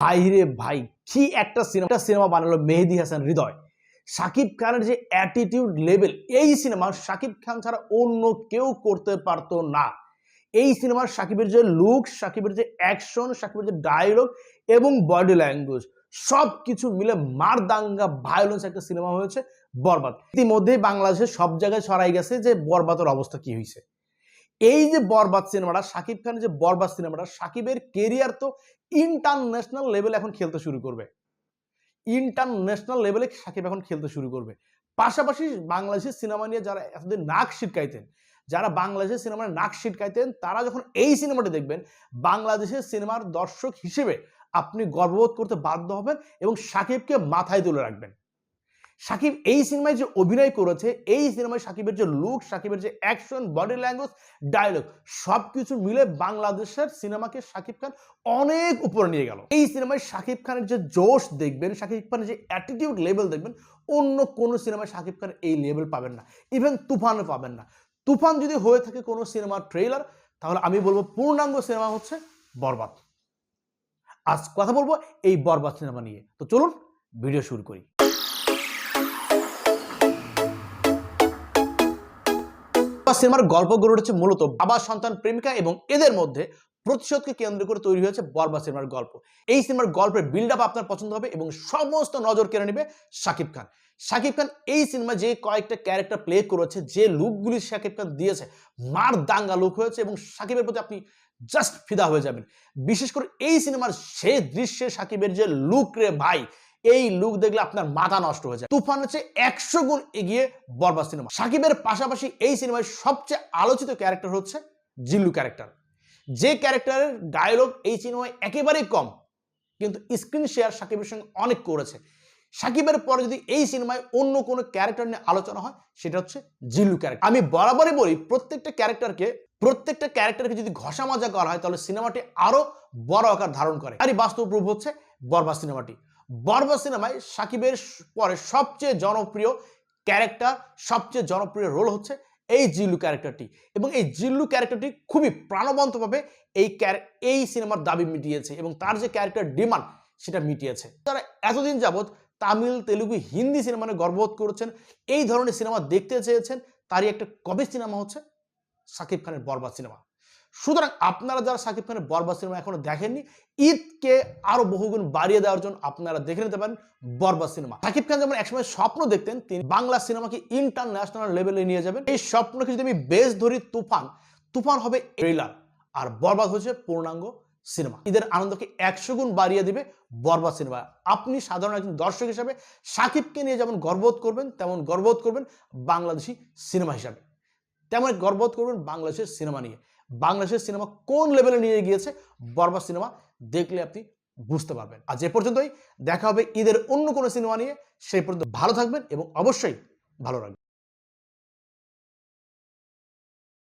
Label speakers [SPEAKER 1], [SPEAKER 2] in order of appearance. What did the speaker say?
[SPEAKER 1] ভাই ভাই, কি একটা সিনেমা সিনেমা বানালো মেহেদি হাসান হৃদয়। শাকিব খানের যে অ্যাটিটিউড লেভেল এই সিনেমা শাকিব খান ছাড়া অন্য কেউ করতে পারতো না। এই সিনেমার সাকিবের যে লুক সাকিবের যে অ্যাকশন সাকিবের যে ডায়লগ এবং বডি ল্যাঙ্গুয়েজ সব কিছু মিলে মারদাঙ্গা ভায়োলেন্স একটা সিনেমা হয়েছে, বরবাদ। ইতিমধ্যেই বাংলাদেশে সব জায়গায় ছড়াই গেছে যে বরবাদের অবস্থা কি হয়েছে এই যে বরবাদ সিনেমাটা, শাকিব খানের যে বরবাদ সিনেমাটা সাকিবের কেরিয়ার তো ইন্টারন্যাশনাল লেভেলে এখন খেলতে শুরু করবে। ইন্টারন্যাশনাল লেভেলে সাকিব এখন খেলতে শুরু করবে। পাশাপাশি বাংলাদেশের সিনেমা নিয়ে যারা এতদিন নাক শিটকাইতেন যারা বাংলাদেশের সিনেমার নাক ছিটকাইতেন, তারা যখন এই সিনেমাটি দেখবেন, বাংলাদেশের সিনেমার দর্শক হিসেবে আপনি গর্ববোধ করতে বাধ্য হবেন এবং সাকিবকে মাথায় তুলে রাখবেন। সাকিব এই সিনেমায় যে অভিনয় করেছে, এই সিনেমায় সাকিবের যে লুক সাকিবের যে অ্যাকশন বডি ল্যাঙ্গুয়েজ ডায়লগ সব কিছু মিলে বাংলাদেশের সিনেমাকে সাকিব খান অনেক উপরে নিয়ে গেল। এই সিনেমায় সাকিব খানের যে জোশ দেখবেন, সাকিব খানের যে অ্যাটিটিউড লেভেল দেখবেন, অন্য কোনো সিনেমায় সাকিব খান এই লেভেল পাবেন না। ইভেন তুফানও পাবেন না। তুফান যদি হয়ে থাকে কোনো সিনেমার ট্রেলার তাহলে আমি বলব পূর্ণাঙ্গ সিনেমা হচ্ছে বরবাদ। আজ কথা বলব এই বরবাদ সিনেমা নিয়ে। তো চলুন ভিডিও শুরু করি। সিনেমার গল্প গড়ে উঠেছে মূলত বাবা, সন্তান, প্রেমিকা এবং এদের মধ্যে প্রতিশোধকে কেন্দ্র করে তৈরি হয়েছে বরবাদ সিনেমার গল্প। এই সিনেমার গল্পের বিল্ড আপ আপনার পছন্দ হবে এবং সমস্ত নজর কেড়ে নেবে শাকিব খান। শাকিব খান এই সিনেমা যে কয়েকটা ক্যারেক্টার প্লে করেছে, যে লুকগুলি শাকিব খান দিয়েছে, মার দাঙ্গা লুক হয়েছে এবং শাকিবের প্রতি আপনি জাস্ট ফিদা হয়ে যাবেন। বিশেষ করে এই সিনেমার শেষ দৃশ্যে শাকিবের যে লুক রে ভাই এই লুক দেখলে আপনার মাথা নষ্ট হয়ে যায়। তুফান হচ্ছে একশো গুণ এগিয়ে বরবাদ সিনেমা সাকিবের পাশাপাশি এই সিনেমায় সবচেয়ে আলোচিত ক্যারেক্টার হচ্ছে জিল্লু ক্যারেক্টার যে ক্যারেক্টারের ডায়লগ এই সিনেমায় একেবারেই কম, কিন্তু স্ক্রিন শেয়ার সাকিবের সঙ্গে অনেক করেছে। সাকিবের পরে যদি এই সিনেমায় অন্য কোনো ক্যারেক্টার নিয়ে আলোচনা হয়, সেটা হচ্ছে জিল্লু ক্যারেক্টার আমি বরাবরই বলি, প্রত্যেকটা ক্যারেক্টারকে প্রত্যেকটা ক্যারেক্টারকে যদি ঘষা মাজা করা হয়, তাহলে সিনেমাটি আরও বড় আকার ধারণ করে। তারই বাস্তব প্রুফ হচ্ছে বরবাদ সিনেমাটি বরবাদ সিনেমায় সাকিবের পরে সবচেয়ে জনপ্রিয় ক্যারেক্টার, সবচেয়ে জনপ্রিয় রোল হচ্ছে এই জিল্লু ক্যারেক্টারটি। এবং এই জিল্লু ক্যারেক্টারটি খুবই প্রাণবন্তভাবে এই এই সিনেমার দাবি মিটিয়েছে এবং তার যে ক্যারেক্টার ডিমান্ড সেটা মিটিয়েছে। তারা এতদিন যাবৎ তামিল, তেলুগু, হিন্দি সিনেমা গর্ববোধ করেছেন। এই ধরনের সিনেমা দেখতে চেয়েছেন। তারই একটা কবে সিনেমা হচ্ছে? সাকিব খানের বরবাদ সিনেমা। সুতরাং আপনারা যারা সাকিব খানের বরবাদ সিনেমা এখনও দেখেননি, ঈদকে আরও বহুগুণ বাড়িয়ে দেওয়ার জন্য আপনারা দেখে নিতে পারেন বরবাদ সিনেমা। সাকিব খান যেমন একসময় স্বপ্ন দেখতেন, তিনি বাংলা সিনেমাকে ইন্টারন্যাশনাল লেভেলে নিয়ে যাবেন। এই স্বপ্নকে যদি আমি বেশ ধরি, তুফান। তুফান হবে ট্রেলার আর বরবাদ হচ্ছে পূর্ণাঙ্গ সিনেমা। ঈদের আনন্দকে একশো গুণ বাড়িয়ে দিবে বরবাদ সিনেমা। আপনি সাধারণ একজন দর্শক হিসাবে সাকিবকে নিয়ে যেমন গর্ববোধ করবেন, তেমন গর্ববোধ করবেন বাংলাদেশি সিনেমা হিসাবে। তেমন গর্ববোধ করবেন বাংলাদেশের সিনেমা নিয়ে। বাংলাদেশের সিনেমা কোন লেভেলে নিয়ে গিয়েছে বরবাদ সিনেমা দেখলে আপনি বুঝতে পারবেন। আর যে পর্যন্তই, দেখা হবে ঈদের অন্য কোনো সিনেমা নিয়ে। সেই পর্যন্ত ভালো থাকবেন এবং অবশ্যই ভালো রাখবেন।